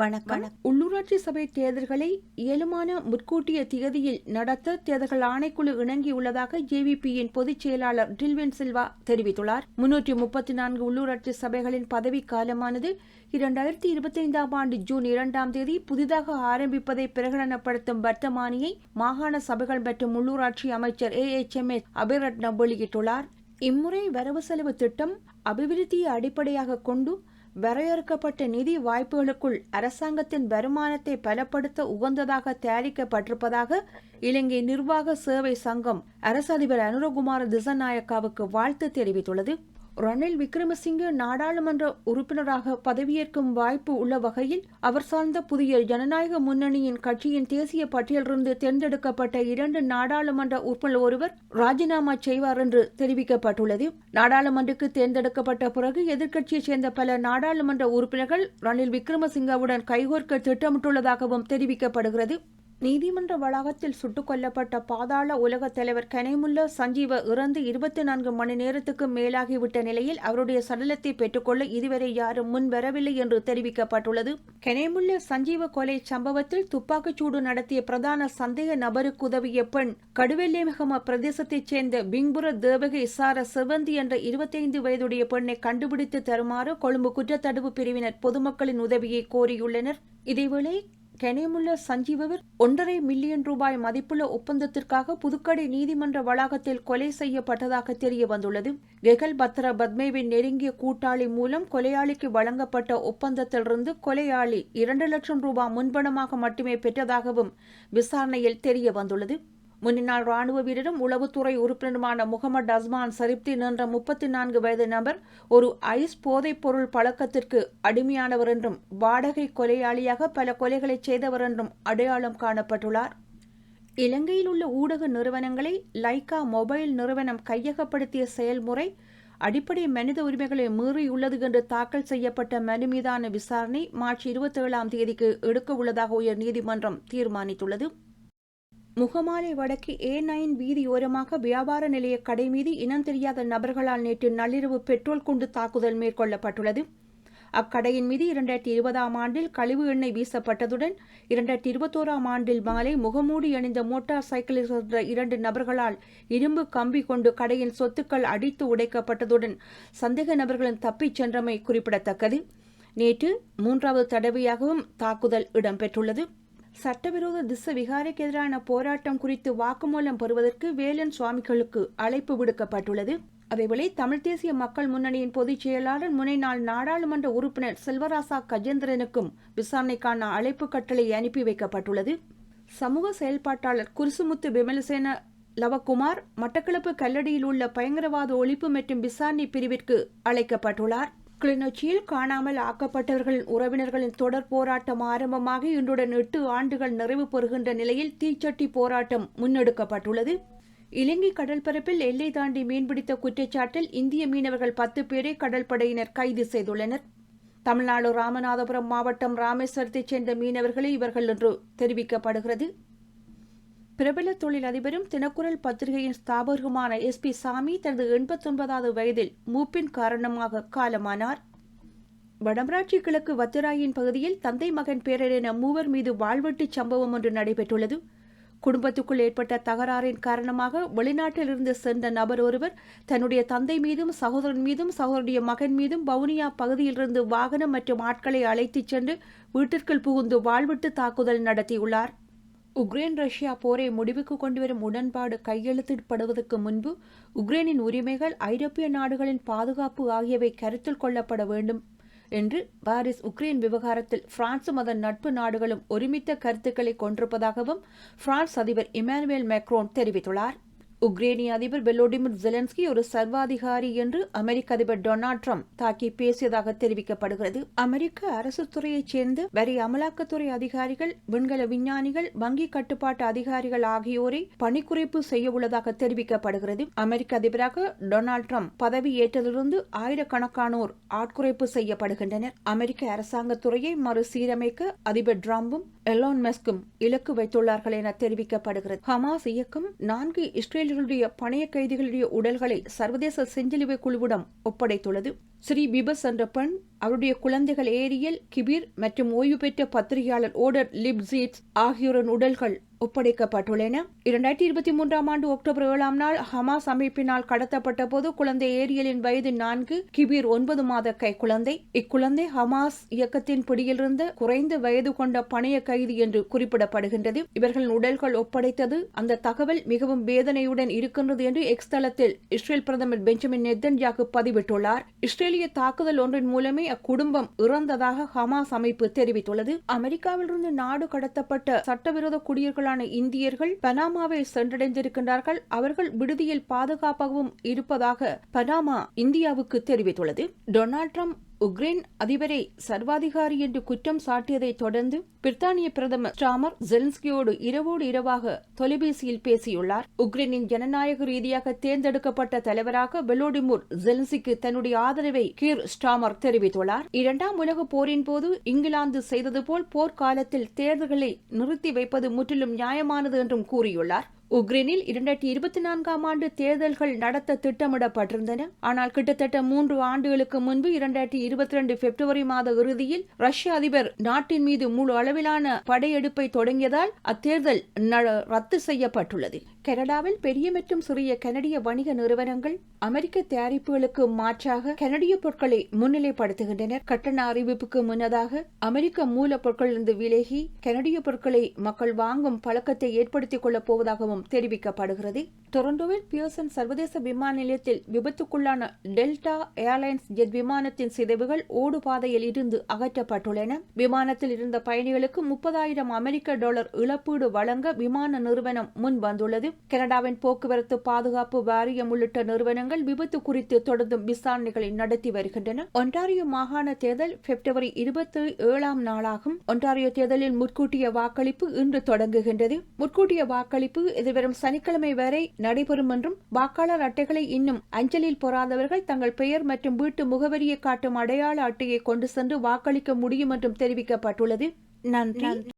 வணக்கம். உள்ளூராட்சி சபை தேர்தல்களை இயலுமான முற்கூட்டிய திகதியில் நடத்த தேர்தல்கள் ஆணைக்குழு இணங்கியுள்ளதாக ஜேவிபியின் பொதுச் செயலாளர் டில்வின் சில்வா தெரிவித்துள்ளார். முன்னூற்றி முப்பத்தி நான்கு உள்ளூராட்சி சபைகளின் பதவி காலமானது இரண்டாயிரத்தி இருபத்தி ஐந்தாம் ஆண்டு ஜூன் இரண்டாம் தேதி புதிதாக ஆரம்பிப்பதை பிரகடனப்படுத்தும் வர்த்தமானியை மாகாண சபைகள் மற்றும் உள்ளூராட்சி அமைச்சர் A H M S Abhiratnam வெளியிட்டுள்ளார். இம்முறை வரவு செலவு திட்டம் அபிவிருத்தியை அடிப்படையாக கொண்டு வரையறுக்கப்பட்ட நிதி வாய்ப்புகளுக்குள் அரசாங்கத்தின் வருமானத்தை பலப்படுத்த உகந்ததாக தயாரிக்கப்பட்டிருப்பதாக இலங்கை நிர்வாக சேவை சங்கம் அரசு அதிபர் அனுரகுமார திசநாயக்காவுக்கு வாழ்த்து தெரிவித்துள்ளது. ரணில் விக்ரமசிங்க நாடாளுமன்ற உறுப்பினராக பதவியேற்கும் வாய்ப்பு உள்ள வகையில் அவர் சார்ந்த புதிய ஜனநாயக முன்னணியின் கட்சியின் தேசிய பட்டியலிருந்து தேர்ந்தெடுக்கப்பட்ட இரண்டு நாடாளுமன்ற உறுப்பினர் ஒருவர் ராஜினாமா செய்வார் என்று தெரிவிக்கப்பட்டுள்ளது. நாடாளுமன்றக்கு தேர்ந்தெடுக்கப்பட்ட பிறகு எதிர்க்கட்சியைச் சேர்ந்த பல நாடாளுமன்ற உறுப்பினர்கள் ரணில் விக்ரமசிங்கவுடன் கைகோர்க்க திட்டமிட்டுள்ளதாகவும் தெரிவிக்கப்படுகிறது. நீதிமன்ற வளாகத்தில் சுட்டுக் கொல்லப்பட்ட பாதாள உலக தலைவர் கனைமுல்லா சஞ்சீவ இறந்து இருபத்தி நான்கு மணி நேரத்துக்கு மேலாகிவிட்ட நிலையில் அவருடைய சடலத்தை பெற்றுக்கொள்ள இதுவரை யாரும் முன்வரவில்லை என்று தெரிவிக்கப்பட்டுள்ளது. கனைமுல்லா சஞ்சீவ கொலை சம்பவத்தில் துப்பாக்கிச்சூடு நடத்திய பிரதான சந்தேக நபருக்கு உதவிய பெண் கடுவெல்லேமகம பிரதேசத்தைச் சேர்ந்த பிங்புர தேவகை சார செவந்தி என்ற இருபத்தைந்து வயதுடைய பெண்ணை கண்டுபிடித்து தருமாறு கொழும்பு குற்றத்தடுப்பு பிரிவினர் பொதுமக்களின் உதவியை கோரியுள்ளனர். இதேவேளை கெனேமுல்ல சஞ்சீவவர் ஒன்றரை மில்லியன் ரூபாய் மதிப்புள்ள ஒப்பந்தத்திற்காக புதுக்கடை நீதிமன்ற வளாகத்தில் கொலை செய்யப்பட்டதாக தெரிய வந்துள்ளது கெகல் பத்ர பத்மேவின் நெருங்கிய கூட்டாளி மூலம் கொலையாளிக்கு வழங்கப்பட்ட ஒப்பந்தத்திலிருந்து கொலையாளி இரண்டு லட்சம் ரூபாய் முன்பணமாக மட்டுமே பெற்றதாகவும் விசாரணையில் தெரிய வந்துள்ளது முன்னாள் ராணுவ வீரரும் உளவுத்துறை உறுப்பினருமான முகமது அஸ்மான் சரிப்தி என்ற முப்பத்தி நான்கு வயது நபர் ஒரு ஐஸ் போதைப் பொருள் பழக்கத்திற்கு அடிமையானவர் என்றும் வாடகை கொலையாளியாக பல கொலைகளை செய்தவர் என்றும் அடையாளம் காணப்பட்டுள்ளார். இலங்கையில் உள்ள ஊடக நிறுவனங்களை லைகா மொபைல் நிறுவனம் கையகப்படுத்திய செயல்முறை அடிப்படை மனித உரிமைகளை மீறியுள்ளது என்று தாக்கல் செய்யப்பட்ட மனு மீதான விசாரணை மார்ச் இருபத்தி ஏழாம் தேதிக்கு எடுக்க உள்ளதாக உயர் நீதிமன்றம் தீர்மானித்துள்ளது. முகமாலை வடக்கு ஏ நைன் வீதியோரமாக வியாபார நிலைய கடை மீது இனம் தெரியாத நபர்களால் நேற்று நள்ளிரவு பெட்ரோல் குண்டு தாக்குதல் மேற்கொள்ளப்பட்டுள்ளது. அக்கடையின் மீது இரண்டாயிரத்தி இருபதாம் ஆண்டில் கழிவு எண்ணெய் வீசப்பட்டதுடன் இரண்டாயிரத்தி இருபத்தோராம் ஆண்டில் மாலை முகமூடி அணிந்த மோட்டார் சைக்கிளில் சென்ற இரண்டு நபர்களால் இரும்பு கம்பி கொண்டு கடையின் சொத்துக்கள் அடித்து உடைக்கப்பட்டதுடன் சந்தேக நபர்களின் தப்பிச் சென்றமை குறிப்பிடத்தக்கது. நேற்று மூன்றாவது தடவையாகவும் தாக்குதல் இடம்பெற்றுள்ளது. சட்டவிரோத திச விகாரைக்கு எதிரான போராட்டம் குறித்து வாக்குமூலம் பெறுவதற்கு வேலன் சுவாமிகளுக்கு அழைப்பு விடுக்கப்பட்டுள்ளது. அதேவேளை தமிழ் தேசிய மக்கள் முன்னணியின் பொதுச் செயலாளர் முனைநாள் நாடாளுமன்ற உறுப்பினர் செல்வராசா கஜேந்திரனுக்கும் விசாரணைக்கான அழைப்பு கட்டளை அனுப்பி வைக்கப்பட்டுள்ளது. சமூக செயல்பாட்டாளர் குருசுமுத்து விமலசேன லவகுமார் மட்டக்களப்பு கல்லடியில் உள்ள பயங்கரவாத ஒழிப்பு மற்றும் விசாரணை பிரிவிற்கு அழைக்கப்பட்டுள்ளார். கிளிநொச்சியில் காணாமல் ஆக்கப்பட்டவர்களின் உறவினர்களின் தொடர் போராட்டம் ஆரம்பமாக இன்றுடன் எட்டு ஆண்டுகள் நிறைவு பெறுகின்ற நிலையில் தீச்சட்டி போராட்டம் முன்னெடுக்கப்பட்டுள்ளது. இலங்கை கடற்பரப்பில் எல்லை தாண்டி மீன்பிடித்த குற்றச்சாட்டில் இந்திய மீனவர்கள் பத்து பேரை கடற்படையினர் கைது செய்துள்ளனர். தமிழ்நாடு ராமநாதபுரம் மாவட்டம் ராமேஸ்வரத்தைச் சேர்ந்த மீனவர்களே இவர்கள் என்று தெரிவிக்கப்படுகிறது. பிரபல தொழில் அதிபரும் தினக்குரல் பத்திரிகையின் ஸ்தாபகருமான எஸ் பி சாமி தனது எண்பத்தொன்பதாவது வயதில் மூப்பின் காரணமாக காலமானார். வடமராட்சி கிழக்கு வத்திராயின் பகுதியில் தந்தை மகன் பேரர் என மூவர் மீது வாழ்வெட்டு சம்பவம் ஒன்று நடைபெற்றுள்ளது. குடும்பத்துக்குள் ஏற்பட்ட தகராறின் காரணமாக வெளிநாட்டிலிருந்து சென்ற நபர் ஒருவர் தன்னுடைய தந்தை மீதும் சகோதரன் மீதும் சகோதரனுடைய மகன் மீதும் வவுனியா பகுதியிலிருந்து வாகனம் மற்றும் ஆட்களை அழைத்துச் சென்று வீட்டிற்குள் புகுந்து வாழ்விட்டு தாக்குதல் நடத்தியுள்ளார். உக்ரைன் ரஷ்யா போரை முடிவுக்கு கொண்டுவரும் உடன்பாடு கையெழுத்திடப்படுவதற்கு முன்பு உக்ரைனின் உரிமைகள் ஐரோப்பிய நாடுகளின் பாதுகாப்பு ஆகியவை கருத்தில் கொள்ளப்பட வேண்டும் என்று பாரிஸ் உக்ரைன் விவகாரத்தில் பிரான்சும் அதன் நட்பு நாடுகளும் ஒருமித்த கருத்துக்களை கொண்டிருப்பதாகவும் பிரான்ஸ் அதிபர் இமானுவேல் மேக்ரோன் தெரிவித்துள்ளார். உக்ரேனிய அதிபர் பெலோடிமிர் ஜெலன்ஸ்கி ஒரு சர்வாதிகாரி என்று அமெரிக்க அதிபர் டொனால்ட் ட்ரம்ப் தாக்கி பேசியதாக தெரிவிக்கப்படுகிறது. அமெரிக்க அரசு துறையைச் சேர்ந்த வரி அமலாக்கத்துறை அதிகாரிகள் விண்கல விஞ்ஞானிகள் வங்கி கட்டுப்பாட்டு அதிகாரிகள் ஆகியோரை பணிக்குறைப்பு செய்ய உள்ளதாக தெரிவிக்கப்படுகிறது. அமெரிக்க அதிபராக டொனால்ட் ட்ரம்ப் பதவி ஏற்றதிலிருந்து ஆயிரக்கணக்கானோர் ஆட்குறைப்பு செய்யப்படுகின்றனர். அமெரிக்க அரசாங்கத்துறையை மறுசீரமைக்க அதிபர் ட்ரம்பும் எலான் மெஸ்கும் இலக்கு வைத்துள்ளார்கள் என தெரிவிக்கப்படுகிறது. ஹமாஸ் இயக்கம் நான்கு இஸ்ரேலர்களுடைய பணைய கைதிகளுடைய உடல்களை சர்வதேச செஞ்சிலுவை குழுவிடம் ஒப்படைத்துள்ளது. ஸ்ரீ பிபஸ் என்ற பெண் அவருடைய குழந்தைகள் ஏரியல் கிபிர் மற்றும் ஓய்வு பெற்ற பத்திரிகையாளர் ஓடர் லிப்சீட்ஸ் ஆகியோரின் உடல்கள் ஒப்படைக்கப்பட்டுள்ளன. இரண்டாயிரத்தி இருபத்தி மூன்றாம் ஆண்டு அக்டோபர் ஏழாம் நாள் ஹமாஸ் அமைப்பினால் கடத்தப்பட்ட போது குழந்தை ஏரியலின் வயது நான்கு கிபீர் ஒன்பது மாத கை குழந்தை. இக்குழந்தை ஹமாஸ் இயக்கத்தின் பிடியிலிருந்த குறைந்த வயது கொண்ட பணைய கைதி என்று குறிப்பிடப்படுகின்றது. இவர்களின் உடல்கள் ஒப்படைத்தது அந்த தகவல் மிகவும் வேதனையுடன் இருக்கின்றது என்று எக்ஸ் தளத்தில் இஸ்ரேல் பிரதமர் பெஞ்சமின் நெத்தன்யாகு பதிவிட்டுள்ளார். இஸ்ரேலிய தாக்குதல் ஒன்றின் மூலமே அக்குடும்பம் இறந்ததாக ஹமாஸ் அமைப்பு தெரிவித்துள்ளது. அமெரிக்காவிலிருந்து நாடு கடத்தப்பட்ட சட்டவிரோத குடியர்களான இந்தியர்கள் பனாமாவை சென்றடைந்திருக்கின்றார்கள். அவர்கள் விடுதியில் பாதுகாப்பாகவும் இருப்பதாக பனாமா இந்தியாவுக்கு தெரிவித்துள்ளது. டொனால்ட் ட்ரம்ப் உக்ரைன் அதிபரை சர்வாதிகாரி என்று குற்றம் சாட்டியதை தொடர்ந்து பிரித்தானிய பிரதமர் ஸ்டாமர் ஜெலன்ஸ்கியோடு இரவோடு இரவாக தொலைபேசியில் பேசியுள்ளார். உக்ரைனின் ஜனநாயக ரீதியாக தேர்ந்தெடுக்கப்பட்ட தலைவராக வெலோடிமுர் ஜெலன்சிக்கு தன்னுடைய ஆதரவை கீர் ஸ்டாமர் தெரிவித்துள்ளார். இரண்டாம் உலக போரின் போது இங்கிலாந்து செய்தது போல் போர்க்காலத்தில் தேர்தல்களை நிறுத்தி வைப்பது முற்றிலும் நியாயமானது என்றும் கூறியுள்ளார். உக்ரைனில் இரண்டாயிரத்தி இருபத்தி நான்காம் ஆண்டு தேர்தல்கள் நடத்த திட்டமிடப்பட்டிருந்தன. ஆனால் கிட்டத்தட்ட மூன்று ஆண்டுகளுக்கு முன்பு இரண்டாயிரத்தி இருபத்தி ரெண்டு பிப்ரவரி மாத இறுதியில் ரஷ்ய அதிபர் நாட்டின் மீது முழு அளவிலான படையெடுப்பை தொடங்கியதால் அத்தேர்தல் ரத்து செய்யப்பட்டுள்ளது. கனடாவில் பெரிய மற்றும் சிறிய கனடிய வணிக நிறுவனங்கள் அமெரிக்க தயாரிப்புகளுக்கு மாற்றாக கனடிய பொருட்களை முன்னிலைப்படுத்துகின்றனர். கட்டண அறிவிப்புக்கு முன்னதாக அமெரிக்க மூலப்பொருட்களிலிருந்து விலகி கனடிய பொருட்களை மக்கள் வாங்கும் பழக்கத்தை ஏற்படுத்திக் கொள்ளப் போவதாகவும் தெரிவிக்கப்படுகிறது. டொரண்டோவில் பியர்சன் சர்வதேச விமான நிலையத்தில் விபத்துக்குள்ளான டெல்டா ஏர்லைன்ஸ் ஜெட் விமானத்தின் சிதைவுகள் ஓடுபாதையில் இருந்து அகற்றப்பட்டுள்ளன. விமானத்தில் இருந்த பயணிகளுக்கு முப்பதாயிரம் அமெரிக்க டாலர் இழப்பீடு வழங்க விமான நிறுவனம் முன் வந்துள்ளது கனடாவின் போக்குவரத்து பாதுகாப்பு வாரியம் உள்ளிட்ட நிறுவனங்கள் விபத்து குறித்து தொடர்ந்தும் விசாரணைகளை நடத்தி வருகின்றன. ஒன்டாரியோ மாகாண தேர்தல் பிப்ரவரி இருபத்தி ஏழாம் நாளாகும். ஒன்டாரியோ தேர்தலில் முற்கூட்டிய வாக்களிப்பு இன்று தொடங்குகின்றது. முற்கூட்டிய வாக்களிப்பு எதிர்வரும் சனிக்கிழமை வரை நடைபெறும் என்றும் வாக்காளர் அட்டைகளை இன்னும் அஞ்சலில் பொறாதவர்கள் தங்கள் பெயர் மற்றும் வீட்டு முகவரியை காட்டும் அடையாள அட்டையை கொண்டு சென்று வாக்களிக்க முடியும் என்றும் தெரிவிக்கப்பட்டுள்ளது. நன்றி.